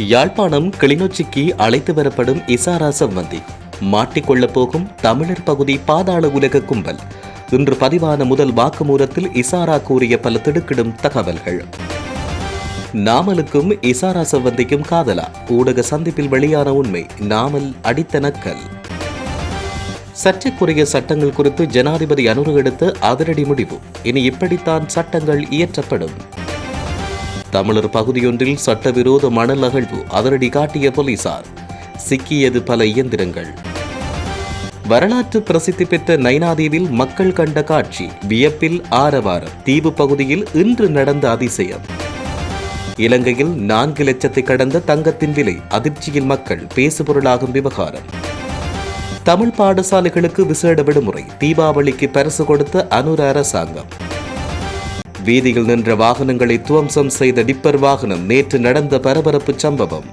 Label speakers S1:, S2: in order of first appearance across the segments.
S1: யாழ்ப்பாணம் கிளிநொச்சிக்கு அழைத்து வரப்படும் இசாரா சம்பந்தி. மாட்டிக்கொள்ளப் போகும் தமிழர் பகுதி பாதாள உலக கும்பல். இன்று பதிவான முதல் வாக்குமூலத்தில் இசாரா கூறிய பல திடுக்கிடும் தகவல்கள். நாமலுக்கும் இசாரா சம்பந்திக்கும் காதலா. ஊடக சந்திப்பில் வெளியான உண்மை நாமல் அடித்த நக்கல். சர்ச்சைக்குரிய சட்டங்கள் குறித்து ஜனாதிபதி அனுரு எடுத்த அதிரடி முடிவு. இனி இப்படித்தான் சட்டங்கள் இயற்றப்படும். தமிழர் பகுதியொன்றில் சட்டவிரோத மணல் அகழ்வு அதிரடி காட்டிய போலீசார். சிக்கியது பல இயந்திரங்கள். வரலாற்று பிரசித்தி பெற்ற நைனாதீவில் மக்கள் கண்ட காட்சி வியப்பில் ஆரவாரம் தீவு பகுதியில் இன்று நடந்த அதிசயம். இலங்கையில் நான்கு லட்சத்தை கடந்த தங்கத்தின் விலை அதிர்ச்சியில் மக்கள் பேசுபொருளாகும் விவகாரம். தமிழ் பாடசாலைகளுக்கு விசேட விடுமுறை தீபாவளிக்கு பரிசு கொடுத்த அனுர அரசாங்கம். வீதியில் நின்ற வாகனங்களை துவம்சம் செய்த டிப்பர் வாகனம் நேற்று நடந்த பரபரப்பு சம்பவம்.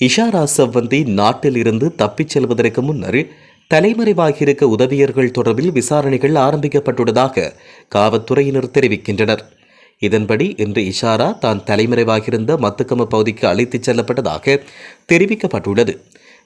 S1: இஷாரா செவ்வந்தி நாட்டில் இருந்து தப்பிச் செல்வதற்கு முன்னர் தலைமறைவாகியிருக்க உதவியர்கள் தொடர்பில் விசாரணைகள் ஆரம்பிக்கப்பட்டுள்ளதாக காவல்துறையினர் தெரிவிக்கின்றனர். இதன்படி இன்று இஷாரா தான் தலைமறைவாகியிருந்த மத்துக்கம பகுதிக்கு அழைத்துச் செல்லப்பட்டதாக தெரிவிக்கப்பட்டுள்ளது.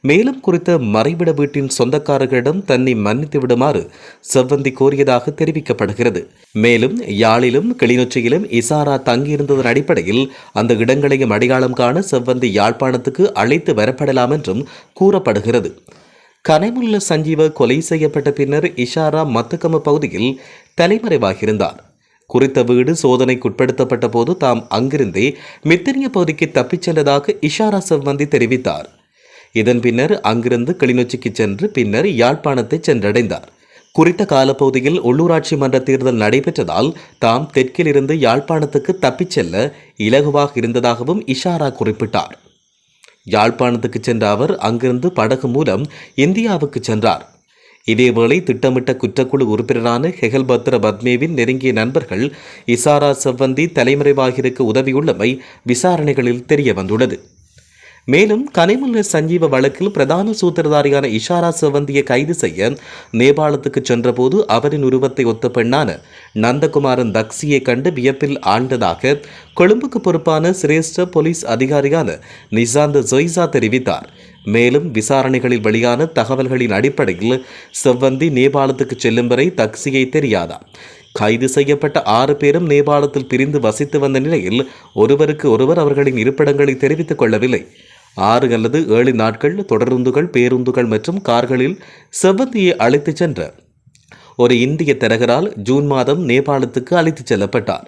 S1: மேலும் குறித்த மறைவிட வீட்டின் சொந்தக்காரர்களிடம் தன்னை மன்னித்து விடுமாறு செவ்வந்தி கோரியதாக தெரிவிக்கப்படுகிறது. மேலும் யாழிலும் கிளிநொச்சியிலும் இசாரா தங்கியிருந்ததன் அடிப்படையில் அந்த இடங்களையும் அடையாளம் காண செவ்வந்தி யாழ்ப்பாணத்துக்கு அழைத்து வரப்படலாம் என்றும் கூறப்படுகிறது. கனைமுல்ல சஞ்சீவ கொலை செய்யப்பட்ட பின்னர் இஷாரா மத்துக்கம பகுதியில் தலைமறைவாகியிருந்தார். குறித்த வீடு சோதனைக்குட்படுத்தப்பட்ட போது தாம் அங்கிருந்தே மித்தனிய பகுதிக்கு தப்பிச் சென்றதாக இஷாரா செவ்வந்தி தெரிவித்தார். இதன் பின்னர் அங்கிருந்து கிளிநொச்சிக்கு சென்று பின்னர் யாழ்ப்பாணத்தை சென்றடைந்தார். குறித்த காலப்பகுதியில் உள்ளூராட்சி மன்ற தேர்தல் நடைபெற்றதால் தாம் தெற்கில் இருந்து யாழ்ப்பாணத்துக்கு தப்பிச் செல்ல இலகுவாக இருந்ததாகவும் இஷாரா குறிப்பிட்டார். யாழ்ப்பாணத்துக்கு சென்ற அவர் அங்கிருந்து படகு மூலம் இந்தியாவுக்கு சென்றார். இதேவேளை திட்டமிட்ட குற்றக்குழு உறுப்பினரான ஹெகல்பத்ர பத்மேவின் நெருங்கிய நண்பர்கள் இசாரா செவ்வந்தி தலைமறைவாகியிருக்க உதவியுள்ளமை விசாரணைகளில் தெரிய வந்துள்ளது மேலும் கனிமுல்ல சஞ்சீவ வழக்கில் பிரதான சூத்திரதாரியான இஷாரா செவந்தியை கைது செய்ய நேபாளத்துக்கு சென்றபோது அவரின் உருவத்தை ஒத்த பெண்ணான நந்தகுமாரன் தக்சியை கண்டு வியப்பில் ஆண்டதாக கொழும்புக்கு பொறுப்பான சிரேஷ்ட போலீஸ் அதிகாரியான நிசாந்த ஜொய்சா தெரிவித்தார். மேலும் விசாரணைகளில் வெளியான தகவல்களின் அடிப்படையில் செவ்வந்தி நேபாளத்துக்கு செல்லும் வரை தக்சியை தெரியாதா? கைது செய்யப்பட்ட ஆறு பேரும் நேபாளத்தில் பிரிந்து வசித்து வந்த நிலையில் ஒருவருக்கு ஒருவர் அவர்களின் இருப்பிடங்களை தெரிவித்துக் கொள்ளவில்லை. ஆறு அல்லது ஏழு நாட்கள் தொடருந்துகள் பேருந்துகள் மற்றும் கார்களில் செவ்வந்தியை அழைத்துச் சென்ற ஒரு இந்திய தரகரால் ஜூன் மாதம் நேபாளத்துக்கு அழைத்துச் செல்லப்பட்டார்.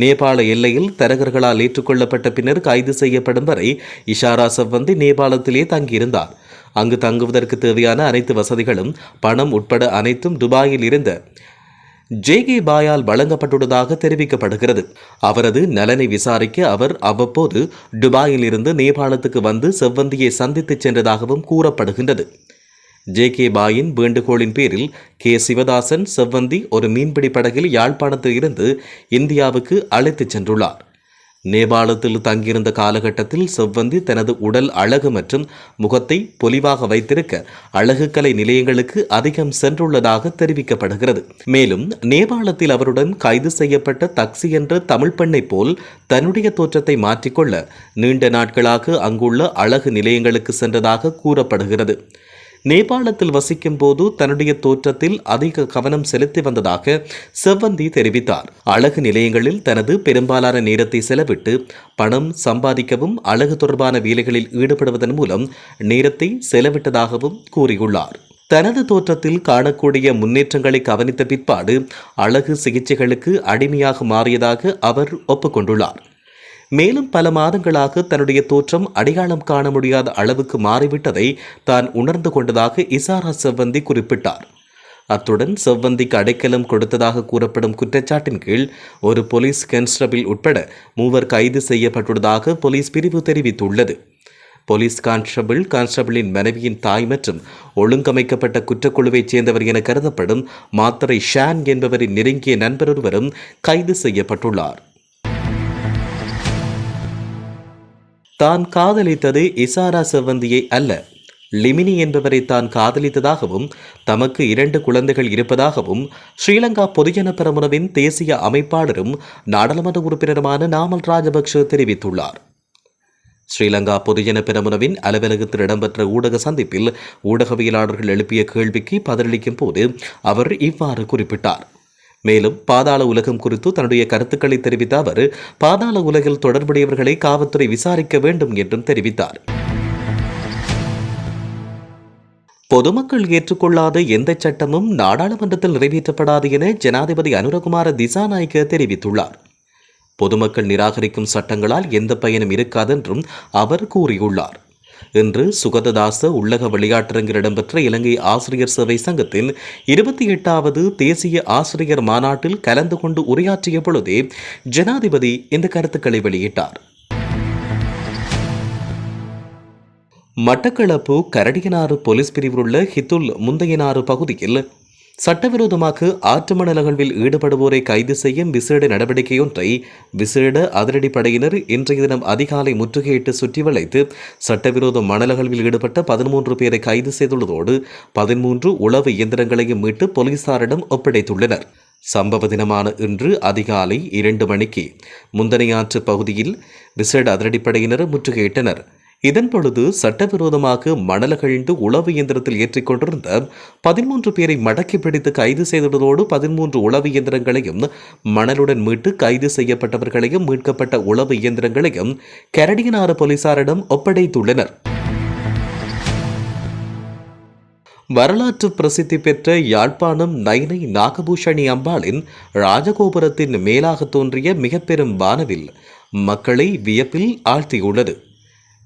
S1: நேபாள எல்லையில் தரகர்களால் ஏற்றுக்கொள்ளப்பட்ட பின்னர் கைது செய்யப்படும் வரை இஷாரா செவ்வந்தி நேபாளத்திலேயே தங்கியிருந்தார். அங்கு தங்குவதற்கு தேவையான அனைத்து வசதிகளும் பணம் உட்பட அனைத்தும் துபாயில் இருந்த ஜேகே பாயால் வழங்கப்பட்டுள்ளதாக தெரிவிக்கப்படுகிறது. அவரது நலனை விசாரிக்க அவர் அவ்வப்போது துபாயில் இருந்து நேபாளத்துக்கு வந்து செவ்வந்தியை சந்தித்துச் சென்றதாகவும் கூறப்படுகின்றது. ஜே கே பாயின் வேண்டுகோளின் பேரில் கே. சிவதாசன் செவ்வந்தி ஒரு மீன்பிடி படகில் யாழ்ப்பாணத்தில் இருந்து இந்தியாவுக்கு அழைத்துச் சென்றுள்ளார். நேபாளத்தில் தங்கியிருந்த காலகட்டத்தில் செவ்வந்தி தனது உடல் அழகு மற்றும் முகத்தை பொலிவாக வைத்திருக்க அழகுக்கலை நிலையங்களுக்கு அதிகம் சென்றுள்ளதாக தெரிவிக்கப்படுகிறது. மேலும் நேபாளத்தில் அவருடன் கைது செய்யப்பட்ட தக்சி என்ற தமிழ் பெண்ணை போல் தன்னுடைய தோற்றத்தை மாற்றிக்கொள்ள நீண்ட நாட்களாக அங்குள்ள அழகு நிலையங்களுக்கு சென்றதாக கூறப்படுகிறது. நேபாளத்தில் வசிக்கும் போது தன்னுடைய தோற்றத்தில் அதிக கவனம் செலுத்தி வந்ததாக செவ்வந்தி தெரிவித்தார். அழகு நிலையங்களில் தனது பெரும்பாலான நேரத்தை செலவிட்டு பணம் சம்பாதிக்கவும் அழகு தொடர்பான வேலைகளில் ஈடுபடுவதன் மூலம் நேரத்தை செலவிட்டதாகவும் கூறியுள்ளார். தனது தோற்றத்தில் காணக்கூடிய முன்னேற்றங்களை கவனித்த பிற்பாடு அழகு சிகிச்சைகளுக்கு அடிமையாக மாறியதாக அவர் ஒப்புக்கொண்டுள்ளார். மேலும் பல மாதங்களாக தன்னுடைய தோற்றம் அடையாளம் காண முடியாத அளவுக்கு மாறிவிட்டதை தான் உணர்ந்து கொண்டதாக இசாரா செவ்வந்தி குறிப்பிட்டார். அத்துடன் செவ்வந்திக்கு அடைக்கலம் கொடுத்ததாக கூறப்படும் குற்றச்சாட்டின் கீழ் ஒரு போலீஸ் கான்ஸ்டபிள் உட்பட மூவர் கைது செய்யப்பட்டுள்ளதாக போலீஸ் பிரிவு தெரிவித்துள்ளது. போலீஸ் கான்ஸ்டபிள் கான்ஸ்டபிளின் மனைவியின் தாய் மற்றும் ஒழுங்கமைக்கப்பட்ட குற்றக்குழுவைச் சேர்ந்தவர் என கருதப்படும் மாத்தரை ஷான் என்பவரின் நெருங்கிய நண்பர் ஒருவரும் கைது செய்யப்பட்டுள்ளார். தான் காதலித்தது இசாரா செவ்வந்தியை அல்ல. லிமினி என்பவரை தான் காதலித்ததாகவும் தமக்கு இரண்டு குழந்தைகள் இருப்பதாகவும் ஸ்ரீலங்கா பொதுஜன பெரமுனவின் தேசிய அமைப்பாளரும் நாடாளுமன்ற உறுப்பினருமான நாமல் ராஜபக்ஷ தெரிவித்துள்ளார். ஸ்ரீலங்கா பொதுஜன பெரமுனவின் அலுவலகத்தில் இடம்பெற்ற ஊடக சந்திப்பில் ஊடகவியலாளர்கள் எழுப்பிய கேள்விக்கு பதிலளிக்கும் போது அவர் இவ்வாறு குறிப்பிட்டார். மேலும் பாதாள உலகம் குறித்து தன்னுடைய கருத்துக்களை தெரிவித்த அவர் பாதாள உலகில் தொடர்புடையவர்களை காவல்துறை விசாரிக்க வேண்டும் என்றும் தெரிவித்தார். பொதுமக்கள் ஏற்றுக்கொள்ளாத எந்த சட்டமும் நாடாளுமன்றத்தில் நிறைவேற்றப்படாது என ஜனாதிபதி அனுரகுமார திசாநாயக்க தெரிவித்துள்ளார். பொதுமக்கள் நிராகரிக்கும் சட்டங்களால் எந்த பயனும் இருக்காதென்றும் அவர் கூறியுள்ளார். இன்று சுகததாச உள்ளக விளையாட்டரங்கில் இடம்பெற்ற இலங்கை ஆசிரியர் சேவை சங்கத்தின் இருபத்தி எட்டாவது தேசிய ஆசிரியர் மாநாட்டில் கலந்து கொண்டு உரையாற்றிய பொழுதே ஜனாதிபதி இந்த கருத்துக்களை வெளியிட்டார். மட்டக்களப்பு கரடியனாறு போலீஸ் பிரிவிலுள்ள ஹித்துல் முந்தையனாறு பகுதியில் சட்டவிரோதமாக ஆற்று மணல் அகழ்வில் ஈடுபடுவோரை கைது செய்யும் விசேட நடவடிக்கையொன்றை விசேட அதிரடிப்படையினர் இன்றைய தினம் அதிகாலை முற்றுகையிட்டு சுற்றி வளைத்து சட்டவிரோத மணலகளில் ஈடுபட்ட பதிமூன்று பேரை கைது செய்துள்ளதோடு பதிமூன்று உளவு இயந்திரங்களையும் மீட்டு போலீசாரிடம் ஒப்படைத்துள்ளனர். சம்பவ தினமான இன்று அதிகாலை இரண்டு மணிக்கு முந்தனையாற்று பகுதியில் விசேட அதிரடிப்படையினர் முற்றுகையிட்டனர். இதன் பொழுது சட்டவிரோதமாக மணலகழிந்து உளவு இயந்திரத்தில் ஏற்றிக் கொண்டிருந்த பதிமூன்று பேரை மடக்கி பிடித்து கைது செய்ததோடு பதிமூன்று உளவு இயந்திரங்களையும் மணலுடன் மீட்டு கைது செய்யப்பட்டவர்களையும் மீட்கப்பட்ட உளவு இயந்திரங்களையும் கரடியனாறு போலீசாரிடம் ஒப்படைத்துள்ளனர். வரலாற்று பிரசித்தி பெற்ற யாழ்ப்பாணம் நைனை நாகபூஷணி அம்பாளின் ராஜகோபுரத்தின் மேலாக தோன்றிய மிக பெரும் வானவில் மக்களை வியப்பில் ஆழ்த்தியுள்ளது.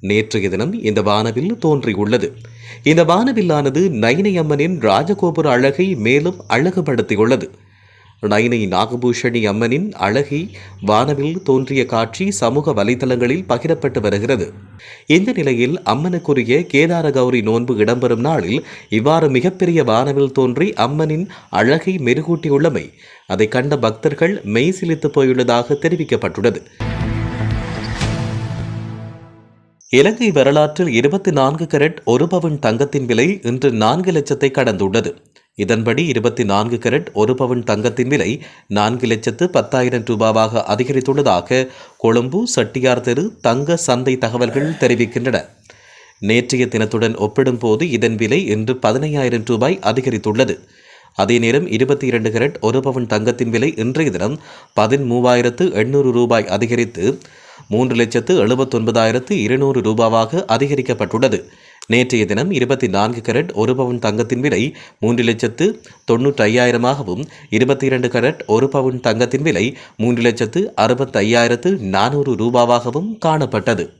S1: நேற்றைய தினம் இந்த வானவில் தோன்றியுள்ளது. இந்த வானவில்லானது நைனை அம்மனின் ராஜகோபுர அழகை மேலும் அழகுபடுத்தியுள்ளது. நைனை நாகபூஷணி அம்மனின் அழகை வானவில் தோன்றிய காட்சி சமூக வலைதளங்களில் பகிரப்பட்டு வருகிறது. இந்த நிலையில் அம்மனுக்குரிய கேதார கௌரி நோன்பு இடம்பெறும் நாளில் இவ்வாறு மிகப்பெரிய வானவில் தோன்றி அம்மனின் அழகை மெருகூட்டியுள்ளமை அதை கண்ட பக்தர்கள் மெய் சிலித்து போயுள்ளதாக தெரிவிக்கப்பட்டுள்ளது. இலங்கை வரலாற்றில் இருபத்தி நான்கு கரட் ஒரு பவுன் தங்கத்தின் விலை இன்று நான்கு லட்சத்தை கடந்துள்ளது. இதன்படி இருபத்தி நான்கு கரட் ஒரு பவுன் தங்கத்தின் விலை நான்கு லட்சத்து பத்தாயிரம் ரூபாவாக அதிகரித்துள்ளதாக கொழும்பு சட்டியார் தெரு தங்க சந்தை தகவல்கள் தெரிவிக்கின்றன. நேற்றைய தினத்துடன் ஒப்பிடும்போது இதன் விலை இன்று பதினையாயிரம் ரூபாய் அதிகரித்துள்ளது. அதே நேரம் இருபத்தி இரண்டு கரட் ஒரு பவுன் தங்கத்தின் விலை இன்றைய தினம் பதிமூவாயிரத்து எண்ணூறு ரூபாய் அதிகரித்து மூன்று லட்சத்து எழுபத்தொன்பதாயிரத்து இருநூறு ரூபாவாக அதிகரிக்கப்பட்டுள்ளது. நேற்றைய தினம் இருபத்தி நான்கு கரட் ஒரு பவுன் தங்கத்தின் விலை மூன்று லட்சத்து தொன்னூற்றி ஐயாயிரமாகவும் இருபத்தி இரண்டு கரட் ஒரு பவுன் தங்கத்தின் விலை மூன்று லட்சத்து அறுபத்தி ஐயாயிரத்து நானூறு ரூபாவாகவும் காணப்பட்டது.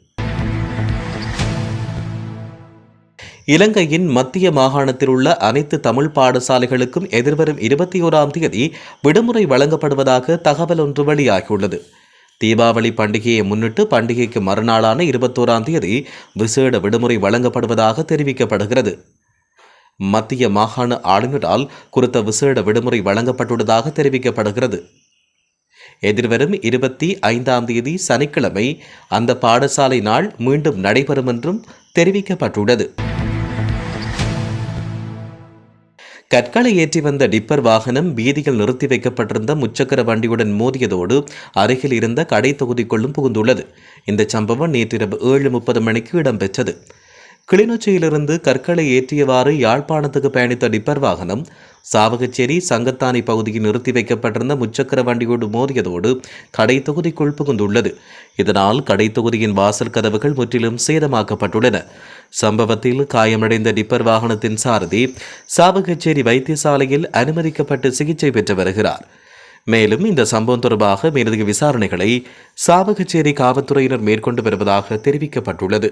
S1: இலங்கையின் மத்திய மாகாணத்தில் உள்ள அனைத்து தமிழ் பாடசாலைகளுக்கும் எதிர்வரும் இருபத்தி ஓராம் தேதி விடுமுறை வழங்கப்படுவதாக தகவல் ஒன்று வெளியாகியுள்ளது. தீபாவளி பண்டிகையை முன்னிட்டு பண்டிகைக்கு மறுநாளான இருபத்தோராம் தேதி விசேட விடுமுறை வழங்கப்படுவதாக தெரிவிக்கப்படுகிறது. மத்திய மாகாண ஆளுநரால் குறித்த விசேட விடுமுறை வழங்கப்பட்டுள்ளதாக தெரிவிக்கப்படுகிறது. எதிர்வரும் இருபத்தி ஐந்தாம் தேதி சனிக்கிழமை அந்த பாடசாலை நாள் மீண்டும் நடைபெறும் என்றும் தெரிவிக்கப்பட்டுள்ளது. கற்களை ஏற்றி வந்த டிப்பர் வாகனம் வீதியில் நிறுத்தி வைக்கப்பட்டிருந்த முச்சக்கர வண்டியுடன் மோதியதோடு அருகில் இருந்த கடை தொகுதிக்குள்ளும் புகுந்துள்ளது. இந்த சம்பவம் நேற்றிரவு ஏழு முப்பது மணிக்கு இடம்பெற்றது. கிளிநொச்சியிலிருந்து கற்களை ஏற்றியவாறு யாழ்ப்பாணத்துக்கு பயணித்த டிப்பர் வாகனம் சாவகச்சேரி சங்கத்தானி பகுதியில் நிறுத்தி வைக்கப்பட்டிருந்த முச்சக்கர வண்டியோடு மோதியதோடு கடை தொகுதிக்குள் புகுந்துள்ளது. இதனால் கடை தொகுதியின் வாசல் கதவுகள் முற்றிலும் சேதமாக்கப்பட்டுள்ளன. சம்பவத்தில் காயமடைந்த டிப்பர் வாகனத்தின் சாரதி சாவகச்சேரி வைத்தியசாலையில் அனுமதிக்கப்பட்டு சிகிச்சை பெற்று வருகிறார். மேலும் இந்த சம்பவம் தொடர்பாக மேலதிக விசாரணைகளை சாவகச்சேரி காவல்துறையினர் மேற்கொண்டு வருவதாக தெரிவிக்கப்பட்டுள்ளது.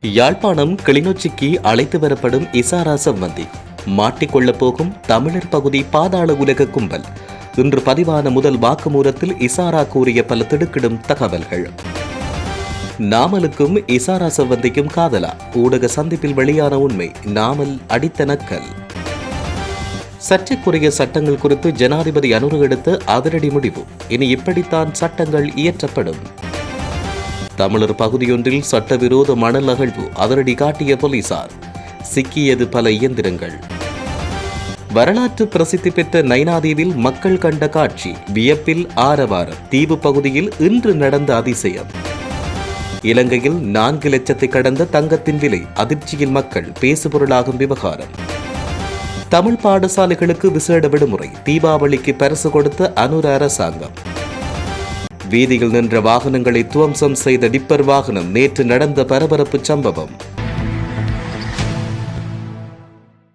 S1: யாழ்ப்பாணம் கிளிநொச்சிக்கு அழைத்து வரப்படும் இசாரா சம்பந்தி மாட்டிக்கொள்ளப் போகும் தமிழர் பகுதி பாதாள உலக கும்பல். இன்று பதிவான முதல் வாக்குமூலத்தில் இசாரா கூறிய பல திடுக்கிடும் தகவல்கள். நாமலுக்கும் இசாரா சம்பந்திக்கும் காதலா. ஊடக சந்திப்பில் வெளியான உண்மை நாமல் அடித்த நக்கல். சர்ச்சைக்குரிய சட்டங்கள் குறித்து ஜனாதிபதி அனுரு எடுத்த அதிரடி முடிவு. இனி இப்படித்தான் சட்டங்கள் இயற்றப்படும். தமிழர் பகுதியொன்றில் சட்டவிரோத மணல் அகழ்வு அதிரடி காட்டிய போலீசார். சிக்கியது பல இயந்திரங்கள். வரலாற்று பிரசித்தி பெற்ற நைனாதீவில் மக்கள் கண்ட காட்சி வியப்பில் ஆரவாரம். தீவு பகுதியில் இன்று நடந்த அதிசயம். இலங்கையில் நான்கு லட்சத்தை கடந்த தங்கத்தின் விலை அதிர்ச்சியில் மக்கள் பேசுபொருளாகும் விவகாரம். தமிழ் பாடசாலைகளுக்கு விசேட விடுமுறை. தீபாவளிக்கு பரிசு கொடுத்த அனுர அரசாங்கம். வீதியில் நின்ற வாகனங்களை துவம்சம் செய்த டிப்பர் வாகனம் நேற்று நடந்த பரபரப்பு சம்பவம்.